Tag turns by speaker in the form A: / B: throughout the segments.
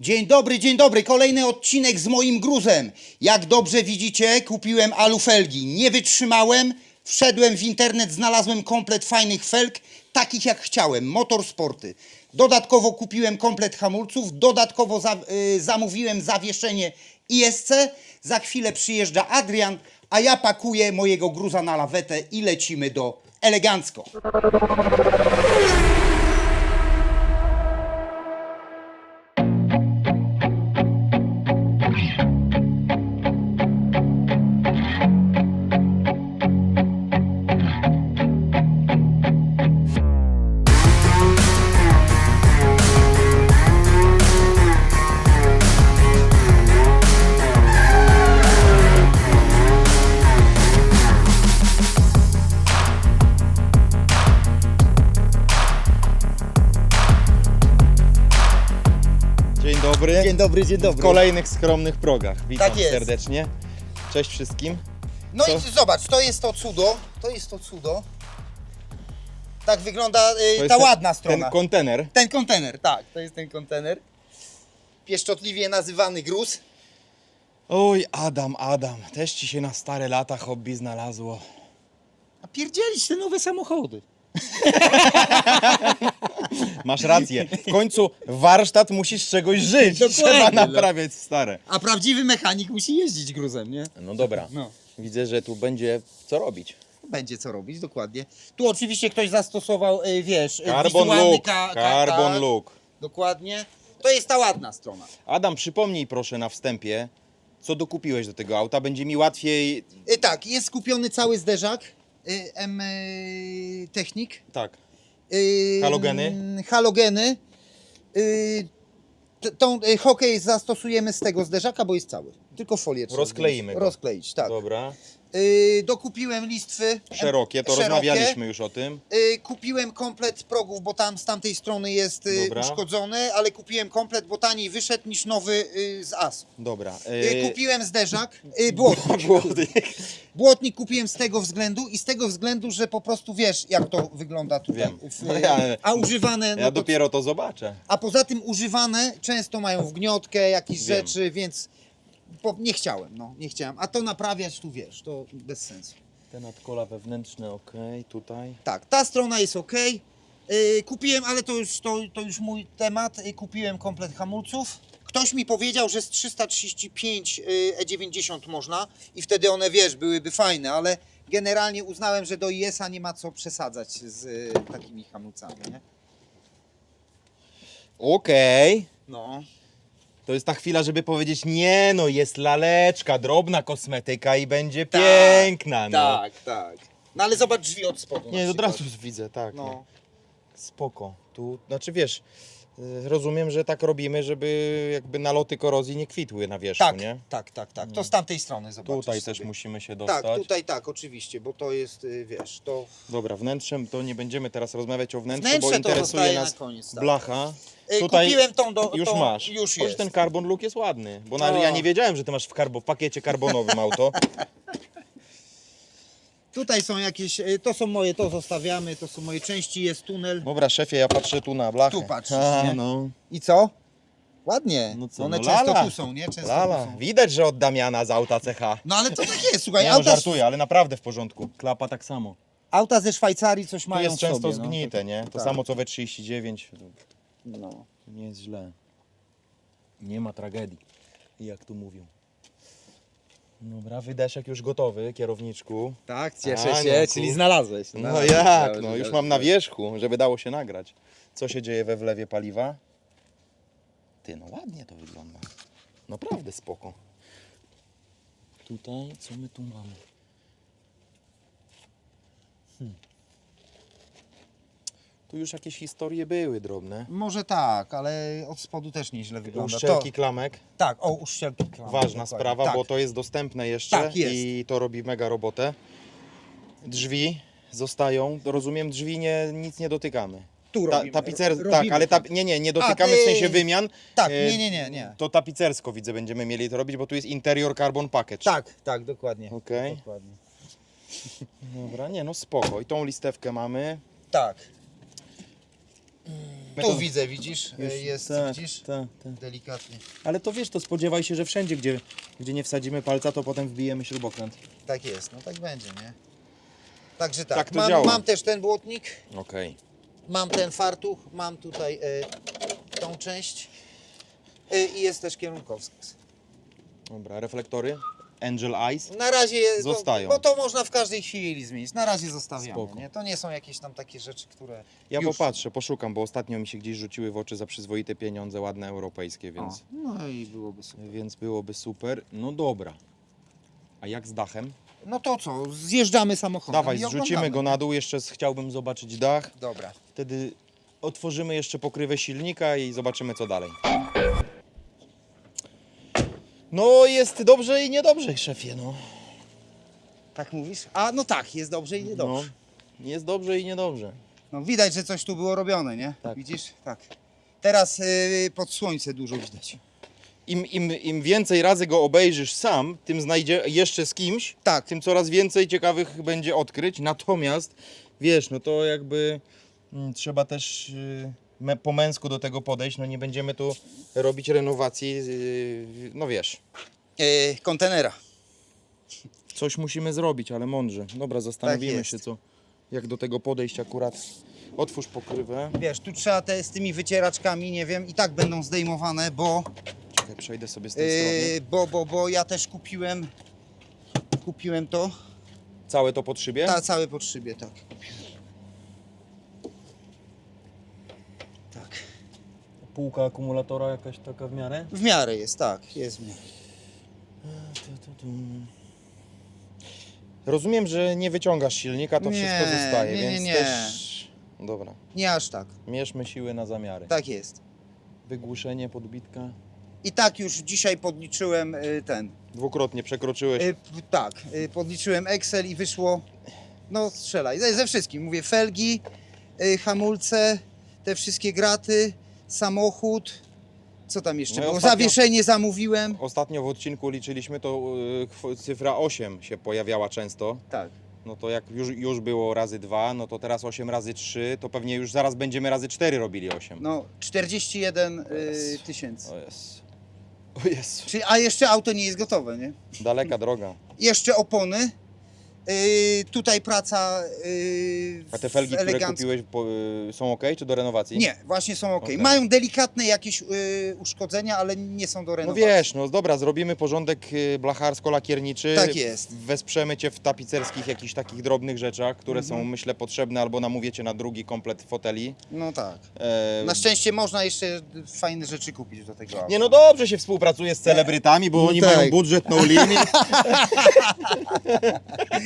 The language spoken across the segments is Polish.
A: Dzień dobry, dzień dobry. Kolejny odcinek z moim gruzem. Jak dobrze widzicie, kupiłem alufelgi. Nie wytrzymałem. Wszedłem w internet, znalazłem komplet fajnych felg, takich jak chciałem, motorsporty. Dodatkowo kupiłem komplet hamulców, dodatkowo za, y, zamówiłem zawieszenie ISC. Za chwilę przyjeżdża Adrian, a ja pakuję mojego gruza na lawetę i lecimy do elegancko.
B: Dzień dobry,
A: dzień dobry.
B: W kolejnych skromnych progach. Witam
A: Tak jest.
B: serdecznie. Cześć wszystkim.
A: No
B: Co?
A: i zobacz, to jest to cudo, to jest to cudo. Tak wygląda y,
B: To jest
A: ta
B: ten-
A: ładna strona.
B: Ten kontener.
A: Ten kontener, tak, to jest ten kontener. Pieszczotliwie nazywany gruz.
B: Oj, Adam, Adam. Też ci się na stare lata hobby znalazło.
A: A pierdzielić te nowe samochody.
B: Masz rację. W końcu warsztat musisz z czegoś żyć.
A: Dokładnie,
B: Trzeba
A: no.
B: naprawiać stare.
A: A prawdziwy mechanik musi jeździć gruzem, nie?
B: No dobra.
A: No.
B: Widzę, że tu będzie co robić.
A: Będzie co robić, dokładnie. Tu oczywiście ktoś zastosował, y, wiesz, y,
B: Carbon
A: wizualny
B: look.
A: ka- ka-
B: Carbon
A: tak,
B: look.
A: Dokładnie. To jest ta ładna strona.
B: Adam, przypomnij proszę na wstępie, co dokupiłeś do tego auta. Będzie mi łatwiej...
A: Y, tak, jest skupiony cały zderzak. Y, M y, Technik.
B: Tak.
A: Yy,
B: Halogeny?
A: Halogeny. T- tą hokej zastosujemy z tego zderzaka, bo jest cały. Tylko folię
B: Rozkleimy.
A: Rozkleić, tak.
B: Dobra.
A: Yy, dokupiłem listwy.
B: Szerokie, to
A: szerokie.
B: rozmawialiśmy już o tym.
A: Yy, kupiłem komplet progów, bo tam z tamtej strony jest yy,
B: Dobra.
A: uszkodzony, ale kupiłem komplet, bo taniej wyszedł niż nowy yy, z AS.
B: Dobra.
A: Yy, kupiłem zderzak, yy, błotnik.
B: Błotnik.
A: Błotnik kupiłem z tego względu i z tego względu, że po prostu wiesz, jak to wygląda tutaj.
B: Wiem.
A: W,
B: No ja-
A: a używane. no
B: Ja
A: to
B: dopiero to zobaczę.
A: A poza tym używane często mają wgniotkę, jakieś
B: Wiem.
A: rzeczy, więc po, nie chciałem, no, nie chciałem. A to naprawiać tu wiesz, to bez sensu.
B: Te nadkola wewnętrzne, ok, tutaj.
A: Tak, ta strona jest ok. Yy, kupiłem, ale to już, to, to już mój temat. Yy, kupiłem komplet hamulców. Ktoś mi powiedział, że z 335 yy, E90 można i wtedy one, wiesz, byłyby fajne, ale generalnie uznałem, że do IS-a nie ma co przesadzać z yy, takimi hamulcami, nie?
B: Okej.
A: No.
B: To jest ta chwila, żeby powiedzieć, nie no, jest laleczka, drobna kosmetyka i będzie
A: Tak,
B: piękna, no.
A: Tak, tak. No ale zobacz drzwi od spodu.
B: Nie, od
A: przykład.
B: razu widzę, tak.
A: No.
B: No. Spoko. Tu, znaczy wiesz, rozumiem, że tak robimy, żeby jakby naloty korozji nie kwitły na wierzchu,
A: Tak,
B: nie?
A: tak, tak, tak. To z tamtej strony zobaczysz
B: Tutaj też
A: sobie.
B: musimy się dostać.
A: Tak, tutaj tak, oczywiście, bo to jest, y, wiesz, to...
B: Dobra, wnętrzem to nie będziemy teraz rozmawiać o wnętrzu,
A: Wnętrze
B: bo
A: to
B: interesuje
A: zostaje na
B: nas
A: koniec, tak.
B: blacha.
A: Y, kupiłem tą do-
B: Już
A: tą-
B: masz.
A: już
B: Choć
A: jest.
B: ten carbon look jest ładny, bo na,
A: O.
B: ja nie wiedziałem, że ty masz w, karbo, w pakiecie karbonowym auto.
A: Tutaj są jakieś, y, to są moje, to zostawiamy, to są moje części, jest tunel.
B: Dobra, szefie, ja patrzę tu na blachę.
A: Tu patrzysz,
B: A,
A: nie?
B: no.
A: I co? Ładnie.
B: No co,
A: One
B: no
A: często
B: lala.
A: tu są, nie? Często tu
B: Lala,
A: są.
B: widać, że od Damiana z auta CH.
A: No ale to tak jest, słuchaj,
B: Nie no,
A: auta,
B: żartuję, ale naprawdę w porządku. Klapa tak samo.
A: auta ze Szwajcarii coś
B: Tu
A: mają
B: jest
A: w
B: często
A: sobie, no.
B: zgnite, nie? To
A: tak.
B: samo co we 39.
A: No.
B: To nie jest źle. Nie ma tragedii, jak tu mówią. Dobra, wydeszek już gotowy, kierowniczku.
A: Tak,
B: A,
A: cieszę
B: no,
A: się,
B: tu-
A: czyli znalazłeś.
B: No
A: Znalazłeś,
B: jak, no już mam na wierzchu, żeby dało się nagrać. Co się dzieje we wlewie paliwa? Ty, no ładnie to wygląda. Naprawdę spoko. Tutaj, co my tu mamy? Hmm. Tu już jakieś historie były drobne.
A: Może tak, ale od spodu też nieźle wygląda.
B: Uszczelki klamek,
A: Tak, o, uszczelki klamy.
B: ważna
A: dokładnie.
B: sprawa,
A: tak.
B: bo to jest dostępne jeszcze
A: Tak, jest.
B: i to robi mega robotę. Drzwi zostają, rozumiem, drzwi nie, nic nie dotykamy.
A: Tu
B: Ta,
A: robimy.
B: tapicer,
A: robimy
B: tak, ale
A: to.
B: ta, nie, nie, nie dotykamy
A: ty-
B: w sensie wymian.
A: Tak,
B: E,
A: nie, nie, nie, nie.
B: To tapicersko widzę, będziemy mieli to robić, bo tu jest interior carbon package.
A: Tak, tak, dokładnie.
B: Okej.
A: Dokładnie.
B: Dobra, nie no spoko. I tą listewkę mamy.
A: Tak. Tu
B: to-
A: widzę, widzisz?
B: Już-
A: Jest,
B: tak,
A: widzisz?
B: tak, tak.
A: Delikatnie.
B: Ale to wiesz, to spodziewaj się, że wszędzie, gdzie, gdzie nie wsadzimy palca, to potem wbijemy śrubokręt.
A: Tak jest, no tak będzie, nie? Także tak,
B: Tak to
A: mam,
B: działa.
A: mam też ten błotnik,
B: Okej.
A: mam ten fartuch, mam tutaj e, tą część e, i jest też kierunkowskaz.
B: Dobra, reflektory. Angel Eyes.
A: Na razie
B: Zostają.
A: Bo, bo to można w każdej chwili zmienić. Na razie zostawiamy.
B: Spoko.
A: Nie? To nie są jakieś tam takie rzeczy, które.
B: Ja
A: już.
B: popatrzę, poszukam, bo ostatnio mi się gdzieś rzuciły w oczy za przyzwoite pieniądze, ładne europejskie,
A: O,
B: więc,
A: no i byłoby super.
B: więc byłoby super. No dobra. A jak z dachem?
A: No to co? Zjeżdżamy samochodem.
B: Dawaj, zrzucimy go na dół, jeszcze chciałbym zobaczyć dach.
A: Dobra.
B: Wtedy otworzymy jeszcze pokrywę silnika i zobaczymy co dalej. No jest dobrze i niedobrze, szefie, no.
A: Tak mówisz? A no tak, jest dobrze i niedobrze.
B: No, jest dobrze i niedobrze.
A: No widać, że coś tu było robione, nie?
B: Tak.
A: Widzisz? Tak. Teraz yy, pod słońce dużo widać.
B: Im, im, Im więcej razy go obejrzysz sam, tym znajdzie jeszcze z kimś,
A: Tak.
B: tym coraz więcej ciekawych będzie odkryć. Natomiast, wiesz, no to jakby mm, trzeba też y, me, po męsku do tego podejść. No nie będziemy tu robić renowacji, y, no wiesz.
A: Yy, kontenera.
B: Coś musimy zrobić, ale mądrze. Dobra, zastanowimy
A: jest.
B: się, co, jak do tego podejść akurat. Otwórz pokrywę.
A: Wiesz, tu trzeba te z tymi wycieraczkami, nie wiem, i tak będą zdejmowane, bo,
B: Czekaj, przejdę sobie z tej strony.
A: yy, bo, bo, bo ja też kupiłem, kupiłem to,
B: Całe to pod szybie?
A: ta, całe pod szybie, tak. Tak.
B: Półka akumulatora jakaś taka w miarę?
A: W miarę jest, tak, jest w miarę.
B: Rozumiem, że nie wyciągasz silnika, to
A: Nie,
B: wszystko zostaje,
A: nie, nie,
B: więc
A: nie.
B: też... Dobra,
A: Nie aż tak,
B: mierzmy siły na zamiary.
A: tak jest.
B: Wygłuszenie, podbitka.
A: I tak już dzisiaj podliczyłem y, ten,
B: Dwukrotnie przekroczyłeś.
A: Y, p- tak, y, podliczyłem Excel i wyszło, no strzelaj, ze, ze wszystkim. Mówię felgi, y, hamulce, te wszystkie graty, samochód, co tam jeszcze
B: No i
A: było?
B: ostatnio-
A: Zawieszenie zamówiłem.
B: Ostatnio w odcinku liczyliśmy, to y, kw- cyfra 8 się pojawiała często.
A: Tak.
B: No to jak już, już było razy 2, no to teraz 8 razy 3, to pewnie już zaraz będziemy razy 4 robili 8.
A: No 41 y,
B: Jezu.
A: tysięcy.
B: O jest. O jest.
A: Czyli, a jeszcze auto nie jest gotowe, nie?
B: Daleka droga.
A: Jeszcze opony. Y, tutaj praca y,
B: A te felgi, które
A: elegancko.
B: kupiłeś, po, y, są ok, czy do renowacji?
A: Nie, właśnie są ok.
B: Okej.
A: Mają delikatne jakieś y, uszkodzenia, ale nie są do
B: No
A: renowacji.
B: wiesz, no dobra, zrobimy porządek y, blacharsko-lakierniczy.
A: Tak jest.
B: Wesprzemy Cię w tapicerskich jakichś takich drobnych rzeczach, które są
A: Mhm.
B: myślę potrzebne, albo namówię Cię na drugi komplet foteli.
A: No tak.
B: E,
A: Na szczęście można jeszcze fajne rzeczy kupić do tego.
B: Nie no dobrze się współpracuje z celebrytami, bo
A: No
B: oni
A: tak.
B: mają budżet no limit.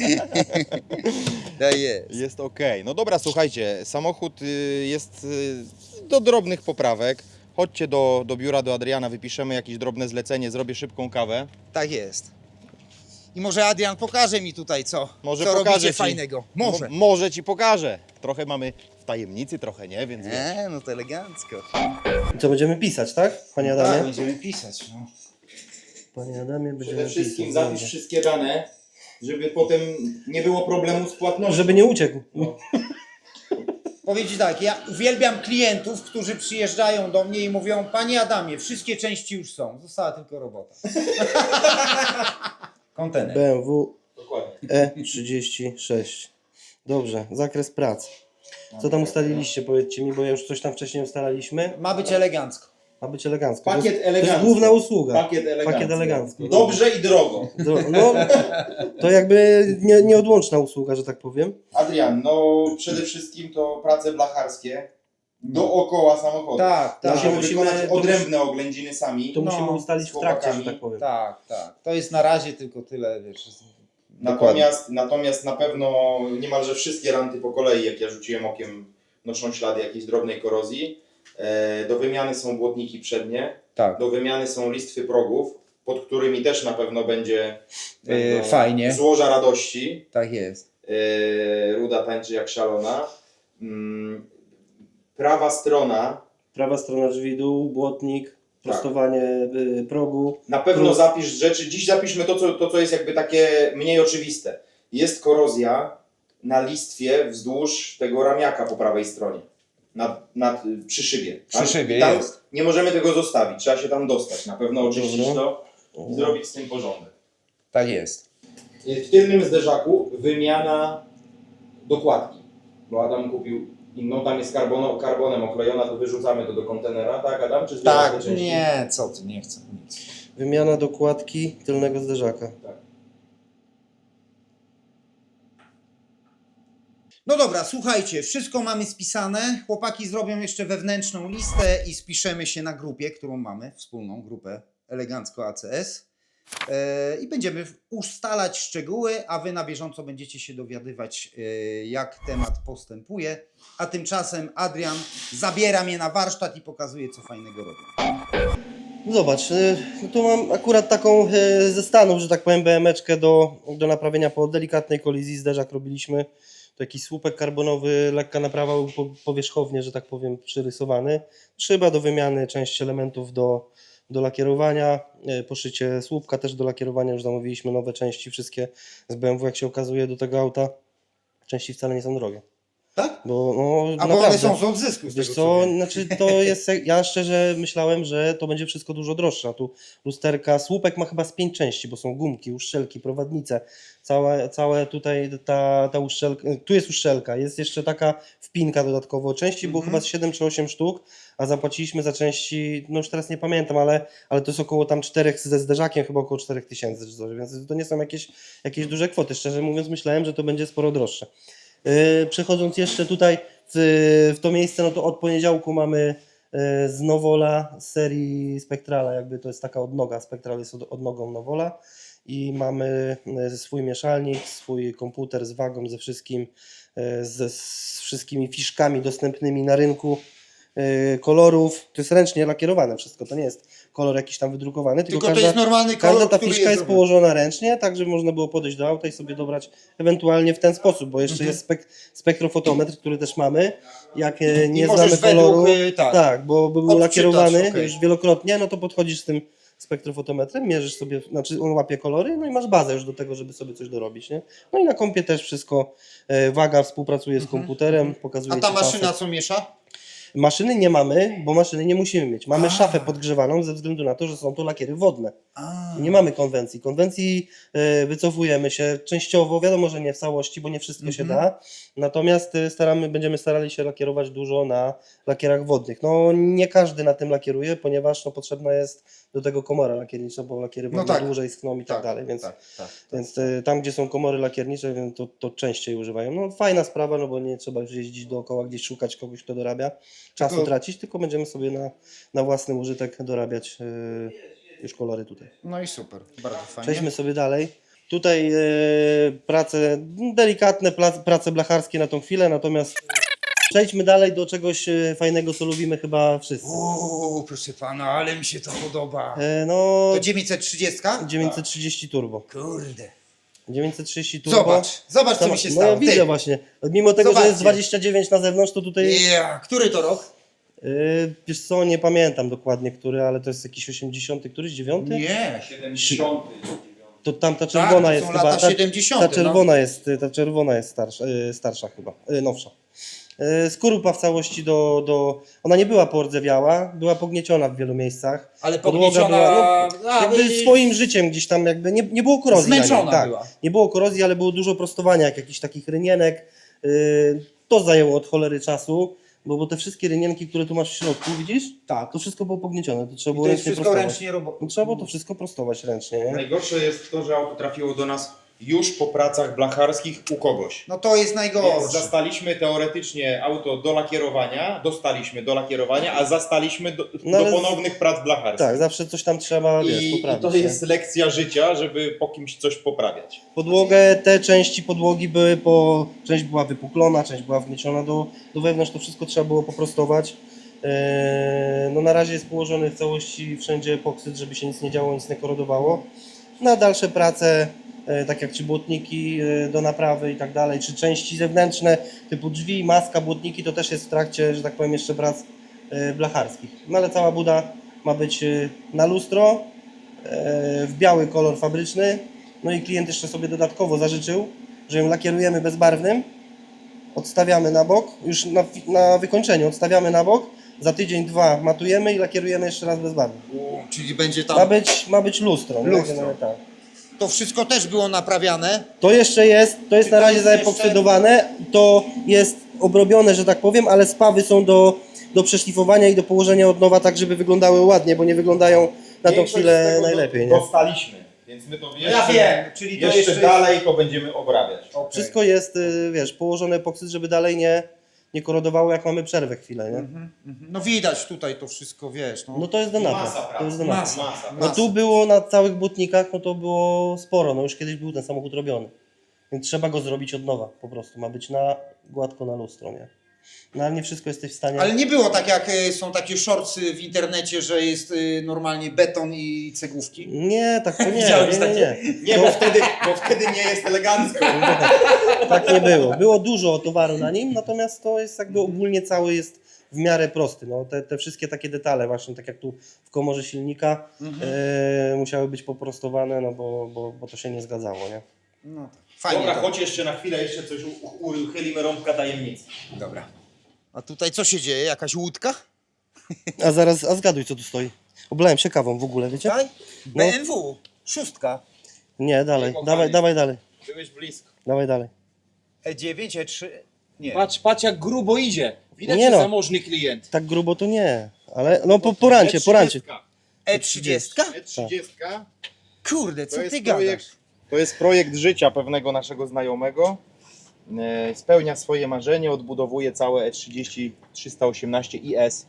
A: Tak jest.
B: Jest okej. No dobra, słuchajcie, samochód y, jest y, do drobnych poprawek. Chodźcie do, do biura, do Adriana, wypiszemy jakieś drobne zlecenie, zrobię szybką kawę.
A: Tak jest. I może Adrian pokaże mi tutaj co,
B: Może
A: co
B: pokażę
A: robicie
B: ci.
A: fajnego. Może.
B: Mo- może Ci pokażę. Trochę mamy w tajemnicy, trochę nie, więc wiesz.
A: Nie, no to elegancko.
C: I co, będziemy pisać, tak? Panie
A: Tak,
C: Adamie?
A: będziemy pisać. No.
C: Panie Adamie, będziemy
B: Przede wszystkim
C: pisać.
B: zapisz wszystkie dane, żeby potem nie było problemu z płatnością.
C: Żeby nie uciekł.
A: Powiem Ci tak, ja uwielbiam klientów, którzy przyjeżdżają do mnie i mówią Panie Adamie, wszystkie części już są, została tylko robota. Kontener.
C: BMW
B: Dokładnie.
C: E36. Dobrze, zakres prac. Co tam ustaliliście, powiedzcie mi, bo ja już coś tam wcześniej ustalaliśmy.
A: Ma być elegancko.
C: Ma być elegancko.
B: Pakiet
C: to jest, To
B: elegancko.
C: jest główna usługa.
B: Pakiet elegancko.
C: Pakiet elegancko.
B: Dobrze i drogo.
C: No, to jakby nie, nieodłączna usługa, że tak powiem.
B: Adrian, no przede wszystkim to prace blacharskie dookoła samochodu.
A: Tak, tak.
B: Musimy
C: Musimy-
B: wykonać odrębne oględziny sami.
C: To
A: No,
C: musimy ustalić w trakcie, że tak powiem.
A: Tak, tak. To jest na razie tylko tyle, wiesz.
B: Natomiast, natomiast na pewno niemalże wszystkie ranty po kolei, jak ja rzuciłem okiem, noszą ślady jakiejś drobnej korozji. E, do wymiany są błotniki przednie,
A: Tak.
B: do wymiany są listwy progów, pod którymi też na pewno będzie będą
A: E, fajnie.
B: złoża radości.
A: Tak jest.
B: E, ruda tańczy jak szalona. Mm, prawa strona,
C: Prawa strona drzwi, dół, błotnik, prostowanie y, progu.
B: na pewno
C: Plus-
B: zapisz rzeczy. Dziś zapiszmy to co, to, co jest jakby takie mniej oczywiste. Jest korozja na listwie wzdłuż tego ramiaka po prawej stronie. Nad, nad, przy szybie.
D: Przy szybie
B: I tam
D: jest.
B: Nie możemy tego zostawić, trzeba się tam dostać. Na pewno oczyścić
C: Dobra.
B: to i zrobić z tym porządek.
D: Tak jest.
B: W tylnym zderzaku wymiana dokładki. Bo Adam kupił inną, tam jest karbono, karbonem oklejona, to wyrzucamy to do kontenera, tak Adam? Czy zbierasz te
D: Tak,
B: części?
D: nie, co ty, nie chcę nic.
C: Wymiana dokładki tylnego zderzaka.
A: No dobra, słuchajcie, wszystko mamy spisane. Chłopaki zrobią jeszcze wewnętrzną listę i spiszemy się na grupie, którą mamy, wspólną grupę Elegancko ACS. E, I będziemy ustalać szczegóły, a wy na bieżąco będziecie się dowiadywać, e, jak temat postępuje. A tymczasem Adrian zabiera mnie na warsztat i pokazuje, co fajnego robi.
C: Zobacz, y, no tu mam akurat taką ze Stanów, że tak powiem, BMeczkę do, do naprawienia po delikatnej kolizji. Zderzak robiliśmy. To jakiś słupek karbonowy, lekka naprawa powierzchownie, że tak powiem, przyrysowany. Szyba do wymiany, część elementów do, do lakierowania, y, poszycie słupka też do lakierowania. Już zamówiliśmy nowe części, wszystkie z BMW, jak się okazuje, do tego auta. Części wcale nie są drogie.
A: Tak?
C: Bo, no,
A: A bo one
C: naprawdę.
A: są z odzysku. Z
C: Wiesz
A: tego,
C: co,
A: wiem.
C: znaczy to jest, ja szczerze myślałem, że to będzie wszystko dużo droższe, a tu lusterka, słupek ma chyba z pięć części, bo są gumki, uszczelki, prowadnice, całe, całe tutaj ta, ta uszczelka, tu jest uszczelka, jest jeszcze taka wpinka dodatkowo, części było
A: Mhm.
C: chyba z 7 czy 8 sztuk, a zapłaciliśmy za części, no już teraz nie pamiętam, ale, ale to jest około tam czterech ze zderzakiem, chyba około 4000 czy coś, więc to nie są jakieś, jakieś duże kwoty, szczerze mówiąc myślałem, że to będzie sporo droższe. Yy, Przechodząc jeszcze tutaj w, to miejsce, no to od poniedziałku mamy yy, z Nowola serii Spectrala, jakby to jest taka odnoga, Spectral jest od, odnogą Nowola. I mamy yy, swój mieszalnik, swój komputer z wagą, ze wszystkim, ze z wszystkimi fiszkami dostępnymi na rynku kolorów. To jest ręcznie lakierowane wszystko, to nie jest kolor jakiś tam wydrukowany, tylko, każda,
A: to jest normalny kolor,
C: Każda ta
A: który
C: fiszka jest położona ręcznie, tak żeby można było podejść do auta i sobie dobrać ewentualnie w ten sposób, bo jeszcze
A: Mhm.
C: jest spek spektrofotometr, który też mamy. Jak e, nie
A: I
C: znamy
A: według,
C: koloru,
A: y, tak.
C: tak, bo by był
A: Odczytać,
C: lakierowany
A: okej.
C: już wielokrotnie, no to podchodzisz z tym spektrofotometrem, mierzysz sobie, znaczy on łapie kolory, no i masz bazę już do tego, żeby sobie coś dorobić, nie? No i na kompie też wszystko, e, waga współpracuje z komputerem, pokazuje
A: Mhm. A ta maszyna
C: czasy.
A: co miesza?
C: Maszyny nie mamy, bo maszyny nie musimy mieć. Mamy
A: A.
C: szafę podgrzewaną ze względu na to, że są to lakiery wodne.
A: A.
C: Nie mamy konwencji. Konwencji e, wycofujemy się częściowo, wiadomo, że nie w całości, bo nie wszystko się
A: Mhm.
C: da. Natomiast e, staramy, będziemy starali się lakierować dużo na lakierach wodnych. No nie każdy na tym lakieruje, ponieważ no, potrzebna jest do tego komora lakiernicza, bo lakiery
A: No
C: wodne
A: tak.
C: dłużej schną i tak, dalej. Więc,
A: tak, tak.
C: więc e, tam, gdzie są komory lakiernicze, wiem, to, to częściej używają. No fajna sprawa, no bo nie trzeba już jeździć dookoła, gdzieś szukać kogoś, kto dorabia, czasu
A: Tylko-
C: tracić, tylko będziemy sobie na, na własny użytek dorabiać e, już kolory tutaj.
A: No i super, bardzo fajnie.
C: Przejdźmy sobie dalej. Tutaj e, prace, delikatne prace blacharskie na tą chwilę, natomiast przejdźmy dalej do czegoś e, fajnego, co lubimy chyba wszyscy.
A: Uuu, proszę pana, ale mi się to podoba.
C: E, no,
A: To 930?
C: 930 turbo.
A: Kurde.
C: 930 turbo.
A: Zobacz, zobacz co mi się
C: no
A: stało.
C: ja widzę
A: Ty.
C: właśnie. Mimo tego, że jest
A: Zobaczcie.
C: 29 na zewnątrz, to tutaj...
A: Ja, który to rok?
C: E, wiesz co, nie pamiętam dokładnie który, ale to jest jakiś 80, któryś 9?
A: Nie.
B: 70.
C: To tam ta
A: Tak,
C: czerwona
A: to
C: jest
A: są
C: chyba.
A: lata
C: ta,
A: 70.
C: Ta
A: no.
C: czerwona jest, ta czerwona jest starsza, e, starsza chyba, e, nowsza. E, Skorupa w całości do, do. Ona nie była pordzewiała, była pognieciona w wielu miejscach.
A: Ale pognieciona...
C: była, no,
A: a,
C: jakby
A: i-
C: swoim życiem gdzieś tam jakby nie, nie było korozji.
A: Zmęczona
C: tak.
A: była.
C: Nie było korozji, ale było dużo prostowania, jak jakichś takich rynienek. To zajęło od cholery czasu, bo, bo te wszystkie rynienki, które tu masz w środku, widzisz?
A: Tak.
C: To wszystko było pogniecione, to trzeba
A: I
C: było
A: to jest
C: ręcznie
A: wszystko
C: prostować.
A: ręcznie robo...
C: No, Trzeba było to wszystko prostować ręcznie. Nie?
B: Najgorsze jest to, że auto trafiło do nas już po pracach blacharskich u kogoś.
A: No to jest
B: Więc
A: najgorsze.
B: zastaliśmy teoretycznie auto do lakierowania, dostaliśmy do lakierowania, a zastaliśmy do,
C: No
B: do
C: ale-
B: ponownych prac blacharskich.
C: Tak, zawsze coś tam trzeba, wiesz,
B: I, I
C: poprawić.
B: to
C: nie?
B: jest lekcja życia, żeby po kimś coś poprawiać.
C: Podłogę, te części podłogi były po... Część była wypuklona, część była wgnieciona do, do wewnątrz, to wszystko trzeba było poprostować. Eee, no na razie jest położony w całości wszędzie epoksyd, żeby się nic nie działo, nic nie korodowało. Na dalsze prace, e, tak jak czy błotniki e, do naprawy i tak dalej, czy części zewnętrzne typu drzwi, maska, błotniki, to też jest w trakcie, że tak powiem, jeszcze prac e, blacharskich. No ale cała buda ma być e, na lustro, e, w biały kolor fabryczny. No i klient jeszcze sobie dodatkowo zażyczył, że ją lakierujemy bezbarwnym, odstawiamy na bok, już na, na wykończeniu odstawiamy na bok, za tydzień, dwa matujemy i lakierujemy jeszcze raz bez barwy.
A: Czyli będzie
C: Ma
A: tam.
C: być, ma być lustro.
A: Lustro.
C: Generalnie Tak.
A: To wszystko też było naprawiane.
C: To jeszcze jest, to jest na razie zaepoksydowane, to jest obrobione, że tak powiem, ale spawy są do, do przeszlifowania i do położenia od nowa tak, żeby wyglądały ładnie, bo nie wyglądają na tą
B: Większość z
C: chwilę
B: tego
C: najlepiej.
B: do-
C: Nie?
B: Dostaliśmy, więc my to
A: No
B: jeszcze,
A: ja wiem, czyli to
B: jeszcze,
A: jeszcze jest-
B: dalej to będziemy obrabiać.
C: Wszystko jest, y, wiesz, położone epoksyd, żeby dalej nie, nie korodowało, jak mamy przerwę chwilę, nie?
A: Mhm. No widać tutaj to wszystko, wiesz. No.
C: No to jest do
B: Masa.
C: To jest do
A: Masa.
B: Masa.
C: No tu było na całych butnikach, no to było sporo, no już kiedyś był ten samochód robiony. Więc trzeba go zrobić od nowa po prostu, ma być na gładko na lustro, nie? No ale nie wszystko jesteś w stanie...
A: Ale nie było tak jak e, są takie shortsy w internecie, że jest e, normalnie beton i cegłówki.
C: Nie, tak to nie,
A: Widziałeś
C: nie, nie,
A: takie?
C: nie.
B: Nie, bo wtedy, bo wtedy nie jest elegancko.
C: Tak nie było. Było dużo towaru na nim, natomiast to jest jakby ogólnie cały jest w miarę prosty. No, te, te wszystkie takie detale właśnie, tak jak tu w komorze silnika e, musiały być poprostowane, no bo, bo, bo to się nie zgadzało, nie?
A: No, tak. Fajnie.
B: Dobra,
A: to.
B: chodź jeszcze na chwilę, jeszcze coś uchylimy rąbka tajemnicy.
A: Dobra. A tutaj co się dzieje? Jakaś łódka?
C: A zaraz, a zgaduj co tu stoi. Oblałem się kawą w ogóle, wiecie?
A: Tutaj? BMW. Szóstka.
C: Nie, dalej,
B: Nie,
C: dawaj, dawaj dalej,
B: Byłeś blisko.
C: dawaj dalej.
A: E9, E3. Nie.
E: Patrz, patrz jak grubo idzie. Widać,
C: Nie
E: że
C: no.
E: zamożny klient.
C: Tak grubo to nie, ale no po, po rancie, po rancie.
A: E30?
B: E30.
A: Kurde, co
B: To jest,
A: ty gadasz?
B: projekt, to jest projekt życia pewnego naszego znajomego. E, Spełnia swoje marzenie, odbudowuje całe E E30 318 IS.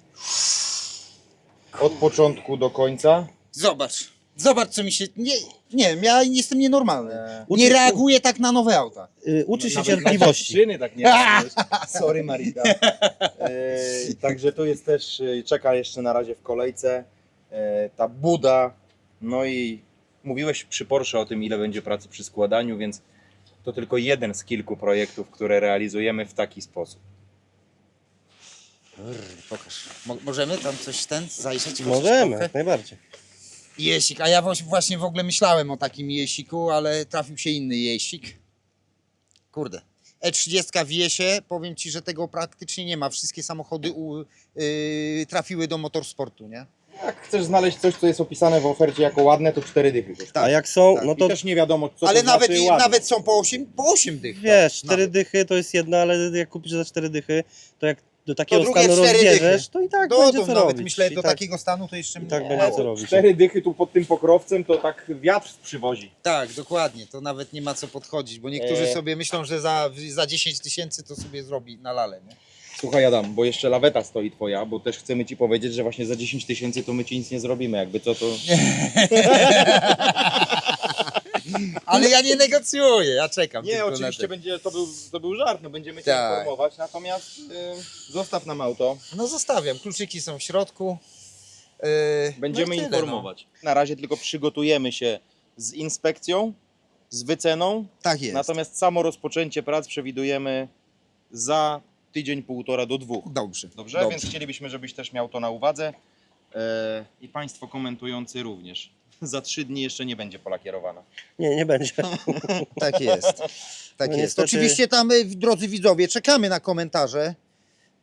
B: Od początku do końca.
A: Zobacz. Zobacz, co mi się... Nie, nie wiem, ja jestem nienormalny.
B: E,
A: Nie reaguję tak na nowe auta.
C: Y, uczy się cierpliwości.
B: dziewczyny tak nie. Sorry Marika. E, także tu jest też, e, czeka jeszcze na razie w kolejce e, ta Buda. No i mówiłeś przy Porsche o tym, ile będzie pracy przy składaniu, więc to tylko jeden z kilku projektów, które realizujemy w taki sposób.
A: Pokaż. Mo- możemy tam coś ten zajrzeć?
C: Możemy, jak najbardziej.
A: Jesik, a ja właśnie w ogóle myślałem o takim jesiku, ale trafił się inny jesik. Kurde. E30 w Jesie, powiem Ci, że tego praktycznie nie ma. Wszystkie samochody u, yy, trafiły do motorsportu, nie?
B: Jak chcesz znaleźć coś, co jest opisane w ofercie jako ładne, to cztery dychy. kosztuje.
C: A jak są,
A: tak.
C: no
B: I
C: to
B: też nie wiadomo, co
A: ale
B: to
A: nawet,
B: znaczy
A: i-
B: ładne.
A: nawet są po 8, po 8 dych.
C: wiesz, cztery
A: nawet.
C: dychy to jest jedno, ale jak kupisz za cztery dychy, to jak do takiego
A: drugie
C: stanu
A: cztery
C: rozbierzesz,
A: dychy.
C: to i tak
A: No,
C: będzie
A: to
C: co
A: nawet
C: robić.
A: myślę,
C: I
A: do
C: tak,
A: takiego stanu to jeszcze...
C: I tak będzie co robić.
B: Cztery dychy tu pod tym pokrowcem, to tak wiatr przywozi.
A: Tak, dokładnie. To nawet nie ma co podchodzić, bo niektórzy
B: E.
A: sobie myślą, że za, za 10 tysięcy to sobie zrobi na lale, nie?
B: Słuchaj Adam, bo jeszcze laweta stoi twoja, bo też chcemy ci powiedzieć, że właśnie za 10 tysięcy to my ci nic nie zrobimy, jakby co to...
A: Ale ja nie negocjuję, ja czekam
B: Nie,
A: tylko
B: oczywiście
A: te-
B: będzie, to był, to był żart, no będziemy cię
A: Tak.
B: informować, natomiast y, zostaw nam auto,
A: No zostawiam, kluczyki są w środku. Yy,
B: będziemy
A: no i tyle,
B: informować. Na razie tylko przygotujemy się z inspekcją, z wyceną,
A: No. Tak jest.
B: natomiast samo rozpoczęcie prac przewidujemy za tydzień, półtora do dwóch.
A: Dobrze.
B: Dobrze?
A: Dobrze.
B: Więc chcielibyśmy, żebyś też miał to na uwadze e, i Państwo komentujący również. Za trzy dni jeszcze nie będzie polakierowana.
C: Nie, nie będzie.
A: Tak jest. Tak
C: No
A: jest.
C: niestety-
A: Oczywiście tam, y, drodzy widzowie, czekamy na komentarze.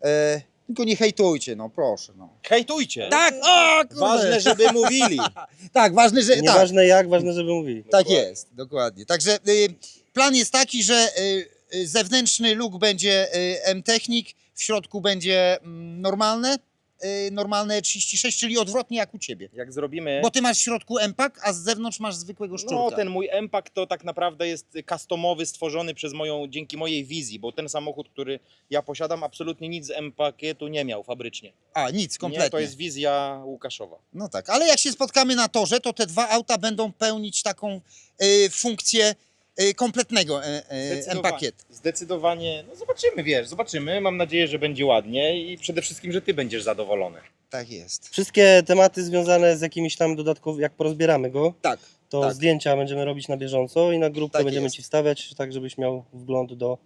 A: E, tylko nie hejtujcie, no proszę. No.
B: Hejtujcie!
A: Tak, o, kurde.
B: Ważne, żeby mówili.
A: Tak, ważne, że. Tak,
C: Nieważne jak, ważne, żeby mówili.
A: tak jest, dokładnie. Także y, plan jest taki, że y, zewnętrzny look będzie y, M-Technik, w środku będzie mm, normalne, y, normalne 36, czyli odwrotnie jak u ciebie.
B: Jak zrobimy.
A: Bo ty masz w środku M-Pack, a z zewnątrz masz zwykłego szczurka.
B: No, ten mój Empak to tak naprawdę jest customowy, stworzony przez moją, dzięki mojej wizji, bo ten samochód, który ja posiadam, absolutnie nic z M-pakietu nie miał fabrycznie.
A: A, nic, kompletnie.
B: Nie, to jest wizja Łukaszowa.
A: No tak, ale jak się spotkamy na torze, to te dwa auta będą pełnić taką y, funkcję y, kompletnego y, y, M-pakiet.
B: Zdecydowanie, no zobaczymy, wiesz, zobaczymy. Mam nadzieję, że będzie ładnie i przede wszystkim, że ty będziesz zadowolony.
A: Tak jest.
C: Wszystkie tematy związane z jakimiś tam dodatkowymi, jak porozbieramy go,
A: Tak.
C: to
A: Tak.
C: zdjęcia będziemy robić na bieżąco i na grupkę
A: Tak
C: będziemy
A: jest.
C: Ci wstawiać, tak żebyś miał wgląd do,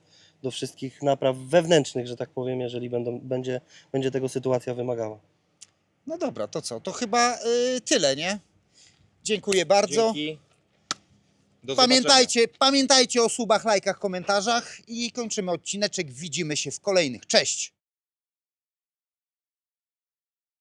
C: do wszystkich napraw wewnętrznych, że tak powiem, jeżeli będą, będzie, będzie tego sytuacja wymagała.
A: No dobra, to co? To chyba y, tyle, nie? Dziękuję bardzo.
B: Dzięki. Do
A: Pamiętajcie, pamiętajcie o subach, lajkach, komentarzach i kończymy odcineczek. Widzimy się w kolejnych. Cześć!